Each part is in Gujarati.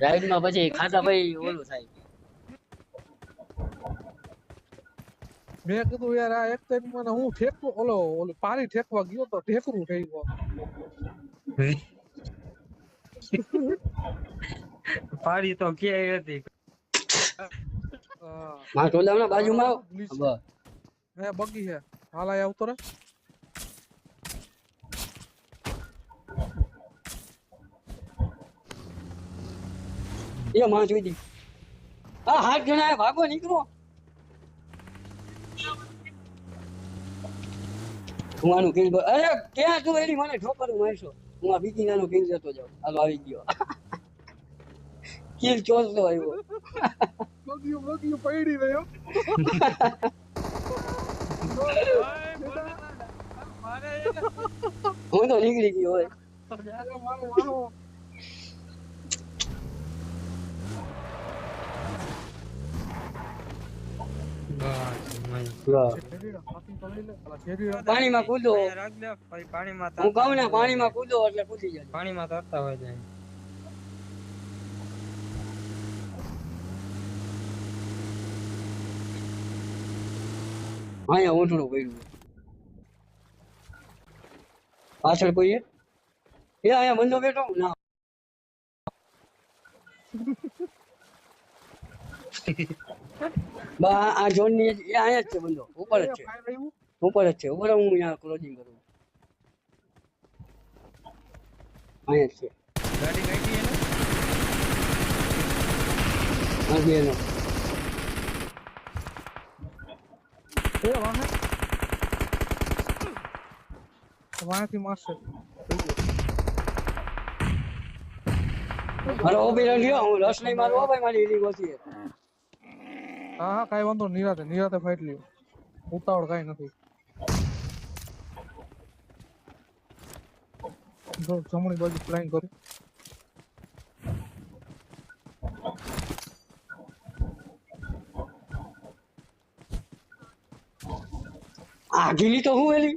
રાઈડમાં પછી ખાતા ભાઈ ઓલું થાય. મેં કીધું યાર આ એક ટાઈમ મને હું ઠેકવો ઓલો ઓલો પાણી ઠેકવા ગયો તો ઠેકરું થઈ ગયો પાણી તો ક્યાંય હતી હા. માં ટોલાવના બાજુમાં. હે બગી હે. હાલ આય આવતો રે એ માં જોઈ દી હા હાથ જણા ભાગો નીકળો. કુવાનું કિલ અરે ક્યાં તું એની મને ઠોકર મારશો? હું આ બીજી નાનો કિલ જતો જાઉં? હાલો આવી ગયો. કિલ ચોસતો આવ્યો. બગીયું બગીયું પડી રહ્યો. હું તો નીકળી ગયો હોય મારો મારો શેરીડા, હાથી તો લઈ લે. અલા, શેરીડા. પાણીમાં કૂદો. રાખ દે પછી પાણીમાં હું કહું ને પાણીમાં કૂદો એટલે કૂદી જાય. પાણીમાં તરતા હોય જાય. અહીંયા ઊંટડું પડ્યું પાછળ કોઈ? એ અહીંયા બંધો બેઠો? ના. આ- આ ઝોનની અહીંયા જ છે બંધો ઉપર જ છે. ઉપર જ છે ઉપર હું અહીંયા ક્લોઝિંગ કરું. અહીંયા જ છે. ગાડી કાઢી એને? બે નો. એ મારશે. મારો ઓબી રહ્યો હું રસ નહીં મારું ભાઈ મારી એની ગોતી. હા હા કાંઈ વાંધો નિરાતે નિરાતે ફાઈટ લ્યો. ઉતાવળ કાંઈ નથી. જો જમણી બાજુ ફ્લાઇંગ કરું. આ ગીલી તો હું એલી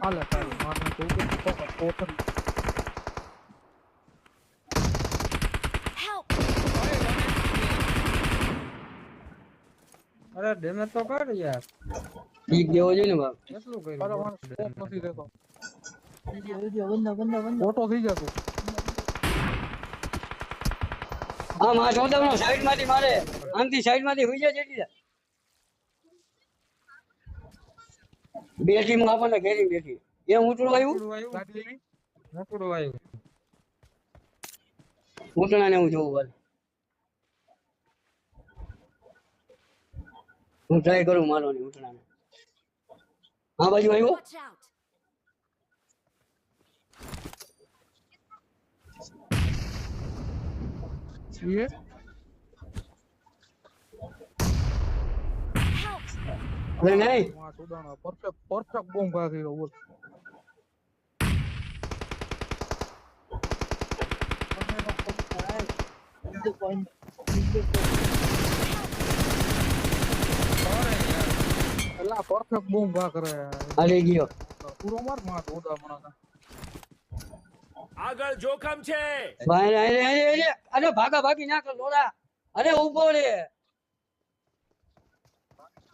હાલે તારે મારને તો ઉપર અરે ડેમેજ તો કર યાર. ઈ દેવો જોઈએ ને બાપ. કેટલું અરે કર્યું મારે સ્કોપ નથી દેતો. બંદા window, window. ઓટો થઈ જતો. હા માં ચોદાવનો સાઈડમાંથી મારે. આમથી સાઈડમાંથી હોઈ જાય જેટી બે ટીમ આપણને ઘેરી બેઠી. એ ઊંટડું આવ્યું? મોકળું આવ્યું. ઊંટણા ને હું જોઉં હાલ. હું ટ્રાય કરું મારવાની ઊંટણા ને હા બાજુ આવ્યો? છીએ અરે નહીં. પરફેક્ટ પરફેક્ટ બોમ્બ કાઢી રહ્યો બોલ. એલા પરફેક્ટ બોમ્બ વા કરે હાલી ગયો. પૂરો મારમાં ચોદા મણા આગળ જોખમ છે. ભાઈ અરે અરે અરે અરે ભાગા ભાગી ના કર લોડા અરે ઊભો રે.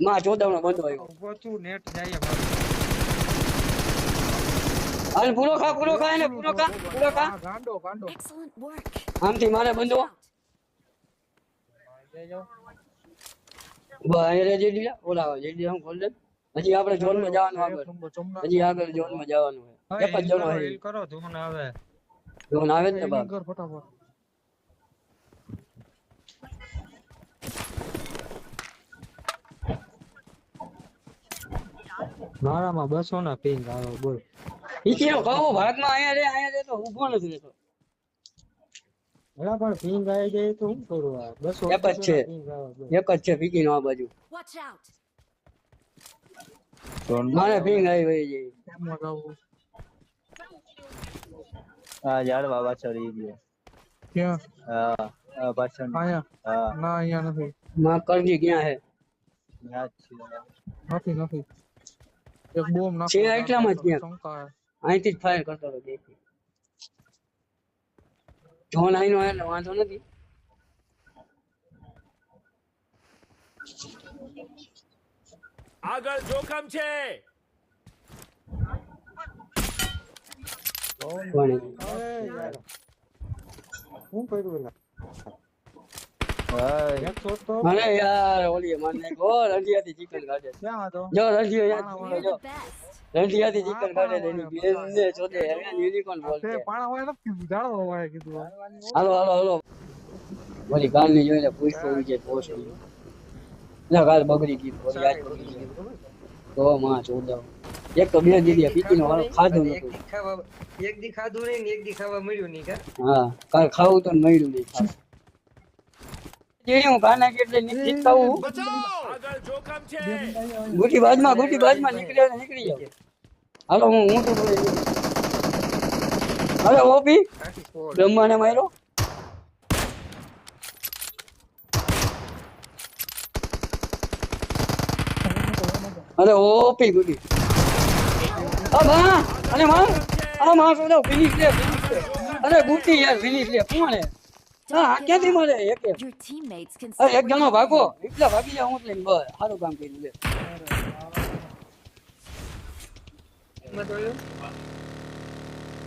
માં ચોદાવનો બંધો આવ્યો ઊભો છું નેટ જાય મારું પૂરો ખા પૂરો ખા એને પૂરો ખા પૂરો ખા. ગાંડો ગાંડો. Excellent work. આમથી મારે બંધો. અરે જે ઓલા જે દીધા ખોલ દે. હજી આપણે ઝોનમાં જવાનું આગળ. હજી આગળ ઝોનમાં જવાનું છે એક જ જણો કરો, કરો ધૂન આવે. ઝોન આવે ને બાપ. કર ફટાફટ. મારામાં બસો ના પિંગ આવે બોલ. ઈચીનો કહો? ભાગમાં અહીંયા રે અહીંયા રે તો ઊભો નથી રહેતો. એલા પણ પિંગ આવી જાય તો શું કરું આ? બસો એક જ છે. પિંગ આવે બોલ. એક જ છે પીકી આ બાજુ. Watch out. મારે પિંગ આવી વહી જાય એમાં જાવું હા ઝાડવા પાછળ ઈ ગયો. ક્યાં? હા હા પાછળ. અહીંયા? હા. ના અહીંયા નથી. માં કરજી ક્યાં હે? યાદ છે નથી નથી. એક બોમ્બ નાખો છે એટલામાં જ ત્યાં. શંકા હે. અહીંથી જ ફાયર કરતો હતો બેથી જોન આઈનો એટલે વાંધો નથી આગળ જોખમ છે પણ શું કર્યું ના હા એક શોટ તો અરે યાર ઓલી માર નાખો રંધિયાથી ચિકન કાઢે છે. ક્યાં હતો જો રંધિયો યાદ You're જો the best. રંધિયાથી ચિકન કાઢે છે એની બેનને જોડે હવે યુનિકોર્ન બોલ તે છે પાણા હોય નથી કીધું જાણો હોય કીધું હાલો હાલો હાલો ઓલી કાલની જોઈને પૂછતો વિજય પોસ્ટ ના કાલ બગડી ગઈ ઓલી આજ બગડી ગઈ તો માં ચોદાવ એક તો બે દીદી પીતી નો હાલો ખાધું એક નતું દી ખાવા એક દી ખાધું નહીં ને એક દી ખાવા મળ્યું નહીં કા હા કાલ ખાવું તો મળ્યું નહીં ખાવા જેની હું કાના કેટલે નીકળી ખાવું આગળ જોખમ છે ગુટી બાજમાં ગુટી બાજમાં નીકળી આવે નીકળી જાવ હાલો હું હું તું બોલે હવે ઓપી બ્રહ્માને માર્યો. અરે ઓપી ગુડી અ માં અરે માં આ માં સોદો ફિનિશ લે ફિનિશ લે. અરે ગુટી યાર ફિનિશ લે. કોણે? હા આ ક્યાંથી મળે એક. એક જણો ભાગો. એટલા ભાગી જાવ હું લઈને બસ. સારું કામ કર્યું લે.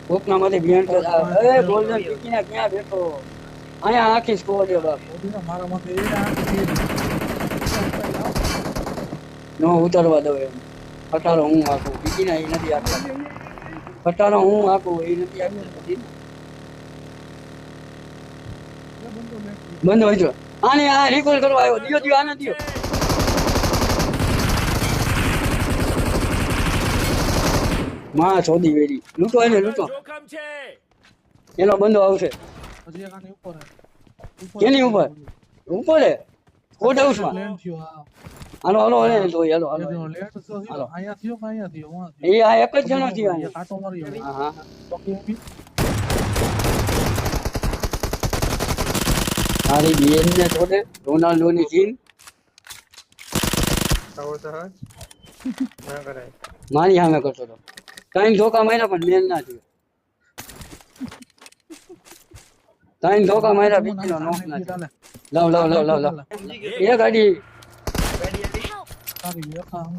કોકના માંથી ભિયંત એ ગોલ્ડન ટીકીને ક્યાં બેઠો? અહીંયા આખી સ્કોર છે બાપ. મારા માટે નો ઉતરવા દો એમ. ખટારો હું આખું બીજીના એ નથી આખા ખટારો હું આખું એ નથી આખું બંધ હોય છે આને આ રિકોલ કરવા આવ્યો. દિયો દિયો આને દિયો. માં છોડી વેરી લૂંટો એને લૂંટો જોખમ છે એનો બંધો આવશે. કેની ઉપર? ઉપર હે કોટ હાઉસમાં પ્લેન થયો હા હાલો હાલો એને તો હાલો હાલો લેટ તો હાલો. અહીંયા થયો કે અહીંયા થયો વાં થયો. એ આ એક જ જણો થયો અહીંયા કાટો માર્યો હા ઊભી. મારી બેનને છોડે ટીમ સહજ ના કરાય મારી સામે કરતો હતો ત્રણ ધોકા માર્યા પણ મેન ના થયો ત્રણ ધોકા માર્યા બીજીનો નોક ના થયો ચાલે. લાવ લાવ લાવ લાવ લાવ એ ગાડી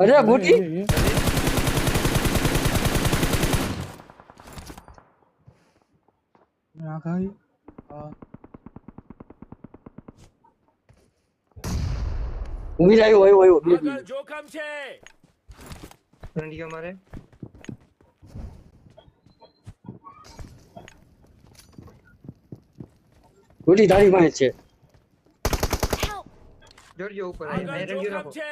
અરે, બુટી. આ. હા. ઊભી હોય હોય જોખમ છે રંડિયો મારે ગુડી તારી પાસે છે! જોડજો ઉપર. છે.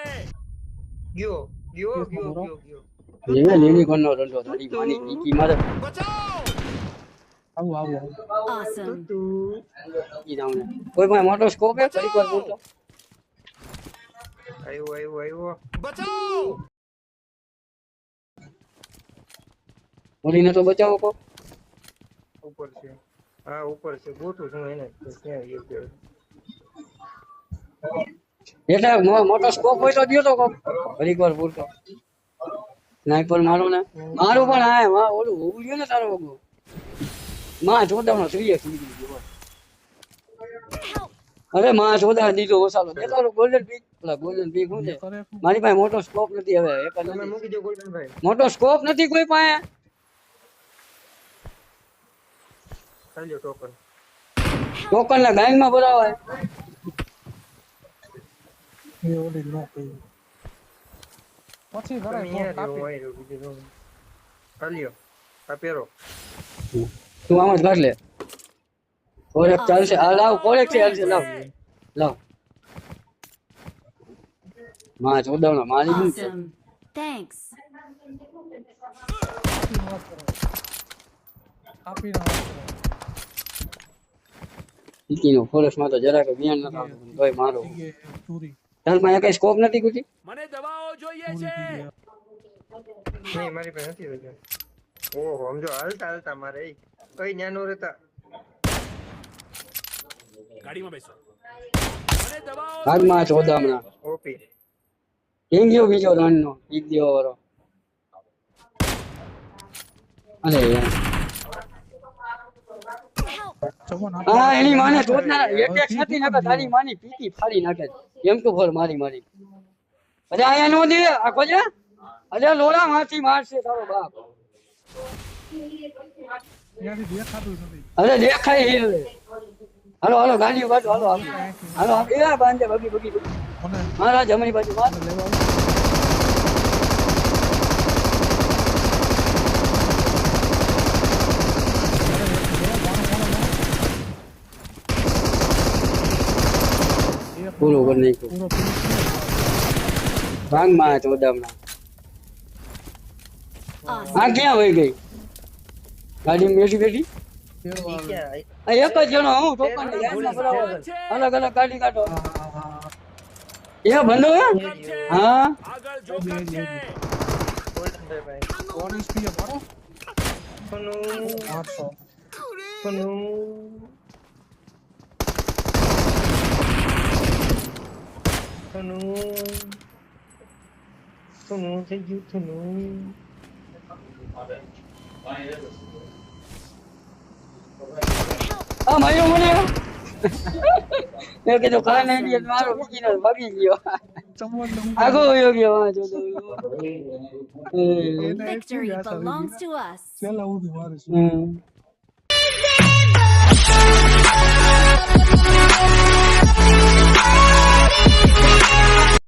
ગયો. ગયો ગયો ગયો ગયો જેને યુનિકોર્ન નો રંડો તારી માની પીકી મારે. આવું આવો આવું. Awesome. તું પીકી કોઈ પાસે મોટો સ્કોપ હે? ફરી વાર બોલતો આવ્યો આવ્યો આવ્યો ઓલીને તો બચાવો કો ઉપર છે. હા ઉપર છે ગોતું છું એને ક્યાં ગયો ગયો એટલે મો- મોટો સ્કોપ હોય તો દ્યો તો કોક. ફરી વાર બોલતો. સ્નાઈપર મારો ને. મારું પણ હા માં ઓલું હોવું જોઈએ ને તારો વગો. માં ગયો Help! અરે માં ચોદા દીધો ઓસાલો દે તારો ગોલ્ડન પીક ઓલા ગોલ્ડન પીક હું છે? મારી પાસે મોટો સ્કોપ નથી હવે એક જ તમે નથી. મૂકી દો ગોલ્ડન ભાઈ. મોટો સ્કોપ નથી કોઈ પાસે. ચાલ્યો ટોકન ટોકન ના ગાંગમાં ભરાવાય એ ઓલી નો કઈ. પછી તો રહ્યો, કાપી. ચાલ્યો આ પહેરો. તું આમ જ કાઢ લે. કોરેક ચાલશે. આ લાવ કોરેક છે ચાલશે લાવ. લાવ. માં ચોદાવના મારી શું છે. થેન્ક્સ આપી કરો. ઈકીનો ફોરેસ્ટમાં તો જરાક ધ્યાન નતા આપતું, તોય મારો. પાસે કઈ સ્કોપ નથી ગુટી મને દવાઓ જોઈએ છે. નહીં મારી પાસે નથી રજા. ઓહો સમજો હાલતા હાલતા મારે. કઈ ન્યાનો રહેતા? ગાડીમાં બેસો. મને દવાઓ ભાગમાં ચોદામણા ઓપી. કેમ ગયો બીજો રન નો એક દેવો વાળો. અરે યાર. હા એની માને ટોચના એક એક છાતી નાખે તારી માની પીકી ફાડી નાખે એમ તો ફોર મારી મારી. અરે આયા નો દે આખો છે અરે લોડા માંથી મારશે તારો બાપ. અરે દેખાય હે હાલો હાલો ગાડી બાજુ હાલો હાલો. હાલો. એ બાંધે બગી બગી મારા જમણી બાજુ માર મને લેવા આવો. એક પૂરો કરી નાખ્યો. ભાંગમાં ચોદામણા. આ ક્યાં વહી ગઈ? ગાડી બેઠી બેઠી? એક જ જણો હું ટોકન અલગ અલગ ગાડી કાઢો. એ બંધો હે? જોખમ છે હા આગળ જોખમ છે ગોલ્ડનભાઈ. કોણ સ્પીડ મારો સોનું, આઠસો સોનું. સોનું. સોનું થઈ ગયું સોનું. આ માર્યો મને મેં કીધું કાર નહીં દે મારો બીજીનો ભાગી ગયો ચમન આગો વયો ગયો હા જો તો એને Victory belongs to us. છેલ્લા સુધી મારે છે હમ